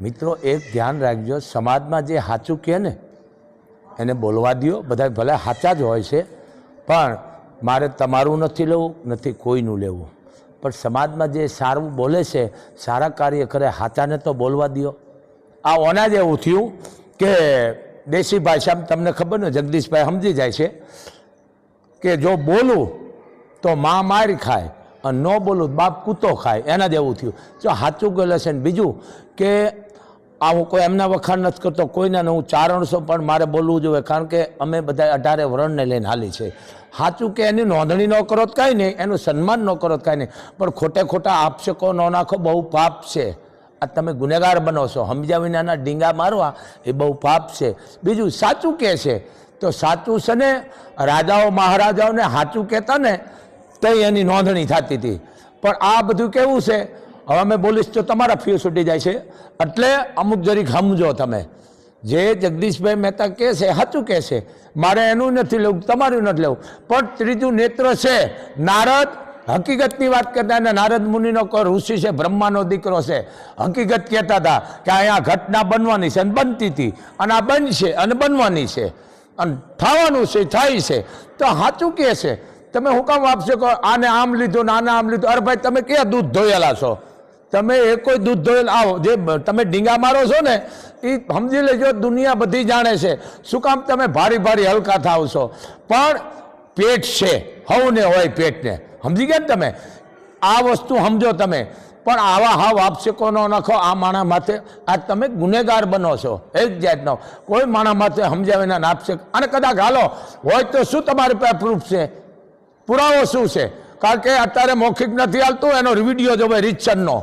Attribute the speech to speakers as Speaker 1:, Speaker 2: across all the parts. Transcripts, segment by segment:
Speaker 1: મિત્રો, એક ધ્યાન રાખજો, સમાજમાં જે સાચું કહે ને, એને બોલવા દ્યો. બધા ભલે સાચા જ હોય છે, પણ મારે તમારું નથી લેવું, નથી કોઈનું લેવું. પણ સમાજમાં જે સારું બોલે છે, સારા કાર્ય કરે, સાચાને તો બોલવા દ્યો. આ ઓના જ એવું થયું કે દેશી ભાષામાં તમને ખબર ને, જગદીશભાઈ સમજી જાય છે કે જો બોલું તો માં મારી ખાય અને ન બોલું બાપ કૂતો ખાય. એના જેવું થયું. જો સાચું ગયેલા છે ને, બીજું કે આ હું કોઈ એમના વખાણ નથી કરતો, કોઈના હું ચારણસો પણ મારે બોલવું જોઈએ, કારણ કે અમે બધા અઢારે વરણને લઈને હાલી છે. સાચું કે એની નોંધણી ન કરો તો કાંઈ નહીં, એનું સન્માન ન કરો તો કાંઈ નહીં. પણ ખોટે ખોટા આપશકો ન નાખો, બહુ પાપ છે. આ તમે ગુનેગાર બનો છો. સમજ્યા વિનાના ડીંગા મારવા એ બહુ પાપ છે. બીજું સાચું કહે છે? તો સાચું છે ને, રાજાઓ મહારાજાઓને સાચું કહેતા ને તો એની નોંધણી થતી હતી. પણ આ બધું કેવું છે? હવે અમે બોલીશ તો તમારા ફ્યુ છૂટી જાય છે, એટલે અમુક જરીક સમજો તમે. જે જગદીશભાઈ મહેતા કહે છે સાચું કહે છે. મારે એનું નથી લેવું, તમારું નથી લેવું. પણ ત્રીજું નેત્ર છે, નારદ હકીકતની વાત કરતા અને નારદ મુનિનો ઋષિ છે, બ્રહ્માનો દીકરો છે. હકીકત કહેતા હતા કે અહીંયા ઘટના બનવાની છે અને બનતી હતી. અને આ બનશે અને બનવાની છે. અને થવાનું છે, થાય છે. તો સાચું કહે છે. તમે હું કામ આપશો કહો આને આમ લીધું ને આને આમ લીધું. અરે ભાઈ, તમે ક્યાં દૂધ ધોયેલા છો? તમે એ કોઈ દૂધ ધોયેલ, આવો, જે તમે ડીંગા મારો છો ને એ સમજી લેજો, દુનિયા બધી જાણે છે. શું કામ તમે ભારી ભારી હલકા થાવ છો? પણ પેટ છે, હવને હોય પેટને. સમજી ગયા ને તમે? આ વસ્તુ સમજો તમે. પણ આવા હાવ આપશેકો નખો આ માણા માથે, આ તમે ગુનેગાર બનો છો. એક જાતનો. કોઈ માણા માથે સમજાવીને આપશે અને કદાચ હાલો, હોય તો શું તમારી પાસે પ્રૂફ છે? પુરાવો શું છે? કારણ કે અત્યારે મૌખિક નથી હાલતું, એનો વીડિયો જોવે રીચનનો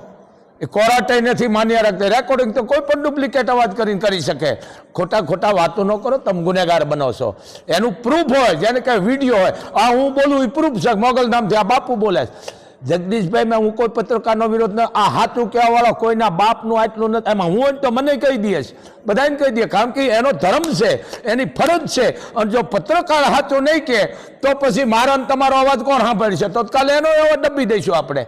Speaker 1: એ કોરાટે નથી માન્ય રાખતી. રેકોર્ડિંગ તો કોઈ પણ ડુપ્લિકેટ અવાજ કરીને કરી શકે. ખોટા ખોટા વાતો ન કરો, તમે ગુનેગાર બનાવશો એનું પ્રૂફ હોય, જેને કહે વીડિયો હોય, આ હું બોલું એ પ્રૂફ છે, મોગલ નામથી આ બાપુ બોલે જગદીશભાઈ, મેં હું કોઈ પત્રકારનો વિરોધ ન, આ હાથું કહેવાવાળો કોઈના બાપનું આટલું નથી, એમાં હું તો મને કહી દઈશ બધાને કહી દઈએ કારણ કે એનો ધર્મ છે, એની ફરજ છે. અને જો પત્રકાર હાથું નહીં કહે, તો પછી મારો તમારો અવાજ કોણ સાંભળશે? તો કાલે એનો અવાજ ડબ્બી દઈશું આપણે.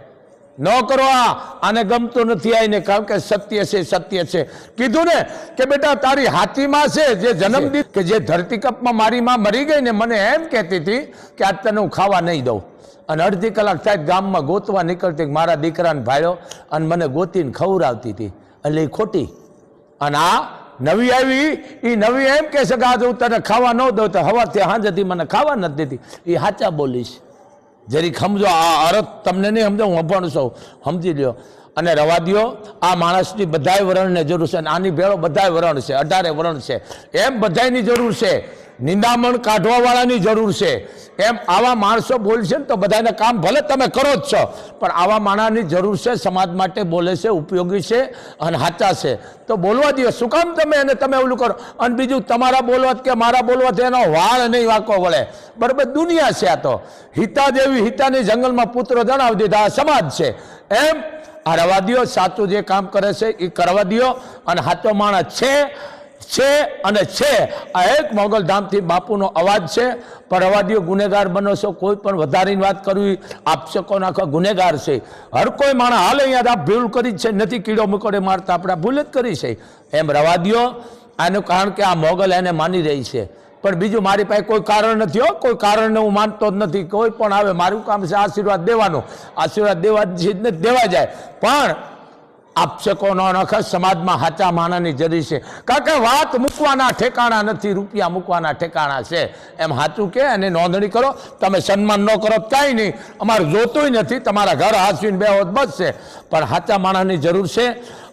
Speaker 1: ન કરો આ. આને ગમતું નથી આવીને કારણ કે સત્ય છે સત્ય છે. કીધું ને કે બેટા તારી હાથીમાં છે જે જન્મ કે જે ધરતીકપમાં મારી માં મરી ગઈ ને મને એમ કહેતી હતી કે આજ તને હું ખાવા નહીં દઉં. અને અડધી કલાક થાય ગામમાં ગોતવા નીકળતી મારા દીકરાને ભાડ્યો અને મને ગોતીને ખવડાવતી હતી. એટલે એ ખોટી. અને આ નવી આવી. એ નવી એમ કહે છે કે આજે હું તને ખાવા ન દઉં તો હવાથી હાંજથી મને ખાવા નથી દેતી. એ સાચા બોલીશ. જરીક સમજો આ અર્થ તમને નહીં સમજો હું અભણ સમજી લ્યો. અને રવા દ્યો, આ માણસની બધાય વરણને જરૂર છે અને આની ભેળો બધાય વરણ છે, અઢારે વરણ છે. એમ બધાયની જરૂર છે. નિંદામણ કાઢવાવાળાની જરૂર છે. એમ આવા માણસો બોલશે ને તો બધાને કામ ભલે તમે કરો જ છો, પણ આવા માણસની જરૂર છે, સમાજ માટે બોલે છે, ઉપયોગી છે અને સાચા છે. તો બોલવા દો, શું કામ તમે એને તમે ઓલું કરો? અને બીજું, તમારા બોલવા કે મારા બોલવાથી એનો વાળ નહીં વાંકો વળે. બરાબર, દુનિયા છે આ તો. હિતા દેવી હિતાની જંગલમાં પુત્ર જણાવી દીધા, આ સમાજ છે. એમ, આ રવા દ્યો સાચું જે કામ કરે છે એ કરવા દ્યો અને સાચો માણસ છે છે અને છે. આ એક મોગલધામથી બાપુનો અવાજ છે. પણ અવાદીઓ ગુનેગાર બનો છો. કોઈ પણ વધારીની વાત કરવી આપશકો નાખો ગુનેગાર છે. હર કોઈ માણસ હાલ અહીંયા આ ભૂલ કરી છે. નથી કીડો મકોડે મારતા. આપણે ભૂલ જ કરી છે. એમ રવા દ્યો આનું કારણ કે આ મોગલ એને માની રહી છે. પણ બીજું મારી પાસે કોઈ કારણ નથી હો. કોઈ કારણને હું માનતો જ નથી. કોઈ પણ આવે, મારું કામ છે આશીર્વાદ દેવાનો. આશીર્વાદ દેવા જ નથી દેવા જાય પણ આપશકો ન સમાજમાં હાચા માણાની જરૂર છે. કારણ કે વાત મૂકવાના ઠેકાણા નથી, રૂપિયા મૂકવાના ઠેકાણા છે. એમ સાચું કે અને નોંધણી કરો, તમે સન્માન ન કરો કાંઈ નહીં. અમારે જોતુંય નથી, તમારા ઘર હાસવીને બે હોત બચશે પણ સાચા માણાની જરૂર છે.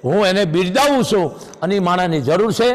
Speaker 1: હું એને બિરદાવું છું અને એ માણાની જરૂર છે.